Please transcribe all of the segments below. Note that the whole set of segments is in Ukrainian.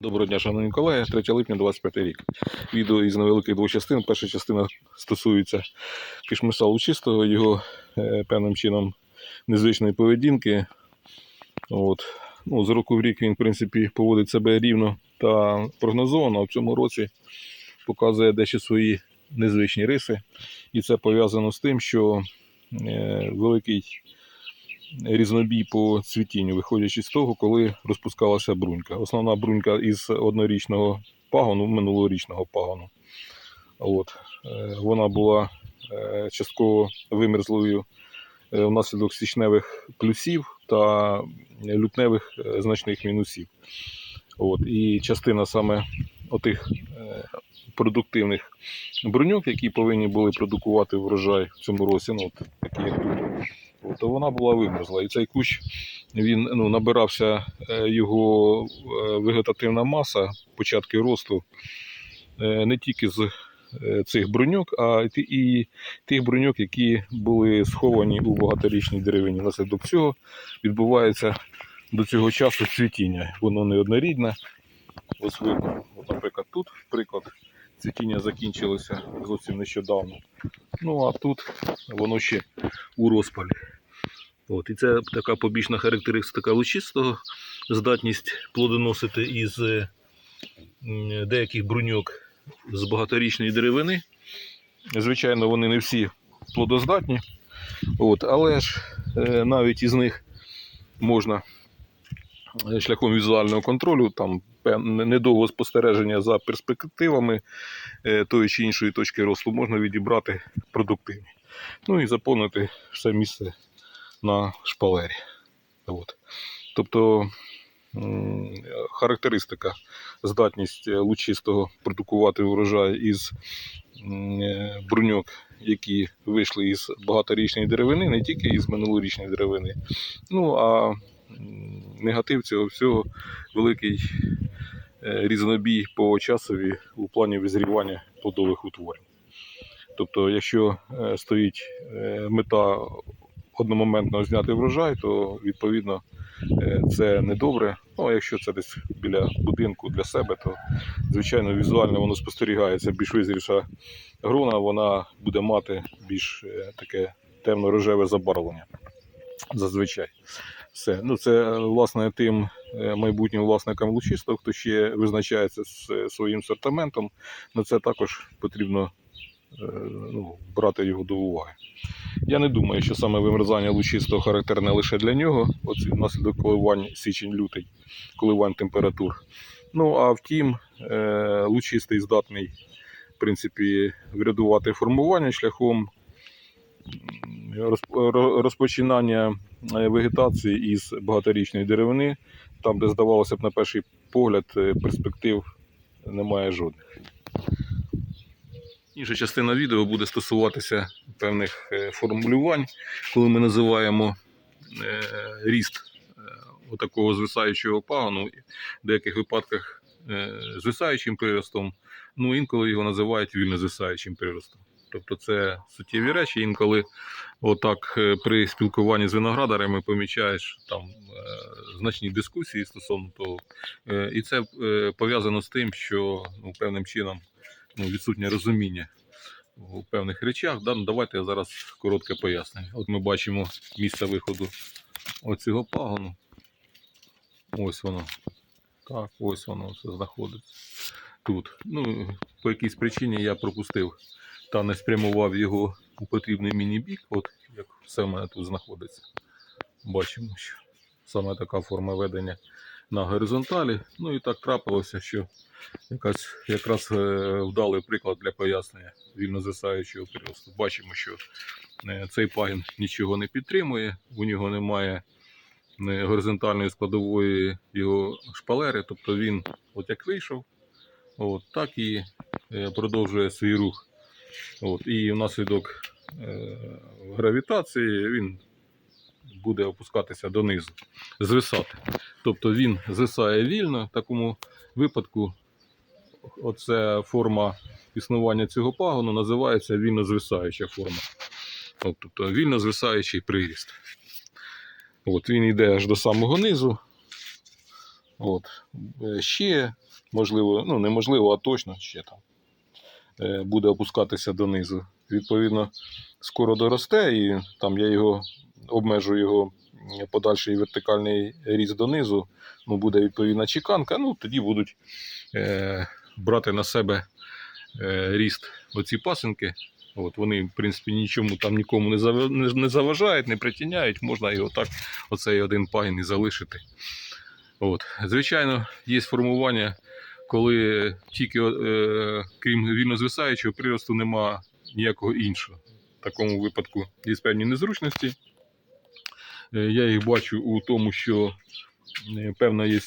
Доброго дня, шановні колеги. 3 липня 25 рік. Відео із невеликих двох частин. Перша частина стосується кишмиса лучистого, його е, певним чином незвичної поведінки. От. Ну, з року в рік він, в принципі, поводить себе рівно та прогнозовано, в цьому році показує дещо свої незвичні риси. І це пов'язано з тим, що е, великий різнобій по цвітінню, виходячи з того, коли розпускалася брунька. Основна брунька із однорічного пагону, минулорічного пагону. От. Е, Вона була е, частково вимерзлою е, внаслідок січневих плюсів та лютневих значних мінусів. От. І частина саме отих продуктивних бруньок, які повинні були продукувати врожай в цьому році, ну, от, такі як тут, то вона була вимерзла. І цей кущ він ну, набирався е, його е, вегетативна маса, початки росту е, не тільки з цих бруньок, а і тих бруньок, які були сховані у багаторічній деревині. Внаслідок цього відбувається до цього часу цвітіння. Воно неоднорідне. Ось видно, наприклад, тут приклад цвітіння закінчилося зовсім нещодавно. Ну а тут воно ще у розпалі. От, і це така побічна характеристика лучистого, здатність плодоносити із е, деяких бруньок з багаторічної деревини. Звичайно, вони не всі плодоздатні, от, але ж е, навіть із них можна е, шляхом візуального контролю, там недовго спостереження за перспективами тої чи іншої точки росту, можна відібрати продуктивні. Ну і заповнити все місце на шпалері. От. Тобто характеристика, здатність е, лучистого продукувати урожай із е, бруньок, які вийшли із багаторічної деревини, не тільки із минулорічної деревини. Ну а негатив цього всього великий е, різнобій по часові у плані визрівання плодових утворень. Тобто, якщо стоїть мета одномоментно зняти врожай, то відповідно е, це недобре. Ну, а якщо це десь біля будинку для себе, то звичайно візуально воно спостерігається більш визрівша грона, вона буде мати більш е, таке темно-рожеве забарвлення. Зазвичай. Все. Ну, це е, власне тим майбутнім власникам лучисток, хто ще визначається з своїм сортаментом, на це також потрібно ну, брати його до уваги. Я не думаю, що саме вимерзання лучистого характерне лише для нього, оці внаслідок коливань січень-лютий, коливань температур. Ну а втім, е, лучистий здатний, в принципі, врядувати формування шляхом розпочинання е, вегетації із багаторічної деревини, там, де здавалося б, на перший погляд, е, перспектив немає жодних. Інша частина відео буде стосуватися певних е, формулювань, коли ми називаємо е, ріст е, отакого звисаючого пагону, в деяких випадках звисаючим приростом, ну інколи його називають вільно звисаючим приростом. Тобто це суттєві речі. Інколи отак при спілкуванні з виноградарями помічаєш там значні дискусії стосовно того. І це пов'язано з тим, що ну, певним чином ну, відсутнє розуміння у певних речах. Да? Ну, давайте я зараз коротке пояснення. От ми бачимо місце виходу оцього пагону. Ось воно. Так, ось воно все знаходиться. Тут. Ну, по якійсь причині я пропустив та не спрямував його у потрібний мені бік. От як все в мене тут знаходиться. Бачимо, що саме така форма ведення на горизонталі. Ну і так трапилося, що якась якраз е, вдалий приклад для пояснення вільно звисаючого приросту. Бачимо, що е, цей пагін нічого не підтримує, у нього немає е, горизонтальної складової його шпалери, тобто він, от як вийшов, от, так і продовжує свій рух. От, і внаслідок гравітації він буде опускатися донизу, звисати. Тобто він звисає вільно. В такому випадку оце форма існування цього пагону називається вільно звисаюча форма. От, тобто вільно звисаючий приріст. От, він йде аж до самого низу. От. Е, Ще, можливо, ну неможливо, а точно ще там е, буде опускатися донизу. Відповідно, скоро доросте, і там я його обмежу його подальший вертикальний ріст донизу. Ну, буде відповідна чеканка. Ну, тоді будуть е, брати на себе е, ріст оці пасинки. От вони, в принципі, нічому там нікому не, заважають, не притіняють. Можна його так, оцей один пагін і залишити. От. Звичайно, є формування, коли тільки е, крім вільно звисаючого приросту нема ніякого іншого. В такому випадку є певні незручності. Е, я їх бачу у тому, що е, певна є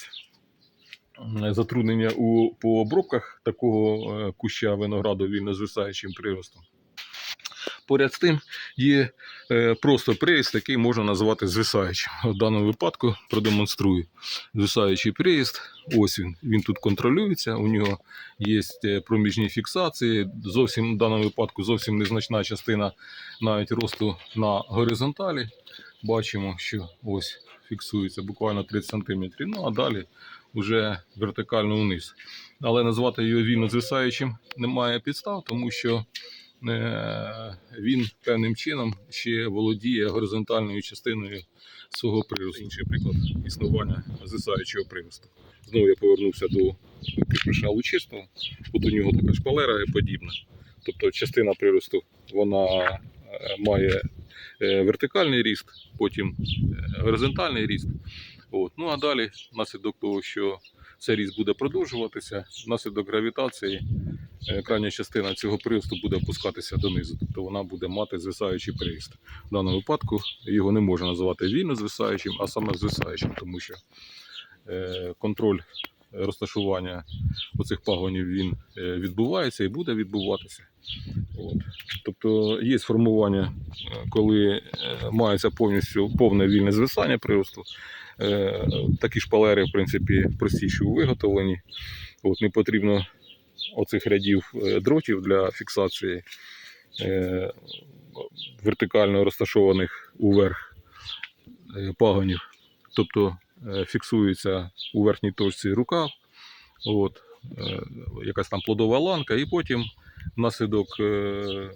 затруднення у, по обробках такого е, куща винограду вільно звисаючим приростом. Поряд з тим є просто приріст, який можна назвати звисаючим. В даному випадку продемонструю звисаючий приїзд. Ось він. Він тут контролюється. У нього є проміжні фіксації. Зовсім в даному випадку зовсім незначна частина навіть росту на горизонталі. Бачимо, що ось фіксується буквально 30 см. Ну а далі вже вертикально вниз. Але назвати його вільно звисаючим немає підстав, тому що е, він певним чином ще володіє горизонтальною частиною свого приросту. Інший приклад існування звисаючого приросту. Знову я повернувся до кишмиша лучистого. От у нього така шпалера і подібна. Тобто частина приросту вона е, має вертикальний ріст, потім е, горизонтальний ріст. От. Ну а далі, внаслідок того, що цей ріст буде продовжуватися, внаслідок гравітації е, крайня частина цього приросту буде опускатися донизу. Тобто вона буде мати звисаючий приріст. В даному випадку його не можна називати вільно звисаючим, а саме звисаючим, тому що е, контроль розташування оцих пагонів він е, відбувається і буде відбуватися. От. Тобто є сформування, коли е, мається повністю повне вільне звисання приросту. Е, Такі шпалери, в принципі, простіші у виготовленні. От, не потрібно оцих рядів дротів для фіксації вертикально розташованих уверх пагонів. Тобто фіксується у верхній точці рука, от, е, якась там плодова ланка, і потім внаслідок е,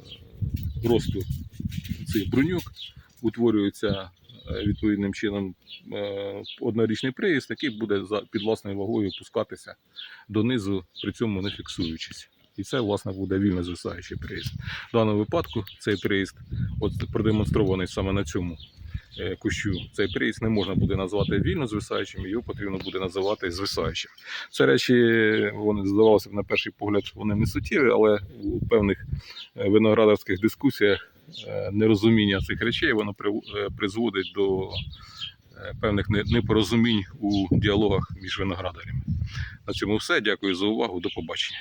росту цих бруньок утворюється е, відповідним чином е, однорічний приїзд, який буде під власною вагою опускатися донизу, при цьому не фіксуючись. І це, власне, буде вільно звисаючий приїзд. В даному випадку цей приїзд, от продемонстрований саме на цьому е, кущу, цей приїзд не можна буде назвати вільно звисаючим, його потрібно буде називати звисаючим. Це речі, вони здавалося б на перший погляд, вони не суттєві, але у певних е, виноградарських дискусіях е, нерозуміння цих речей воно е, призводить до е, певних непорозумінь у діалогах між виноградарями. На цьому все. Дякую за увагу. До побачення.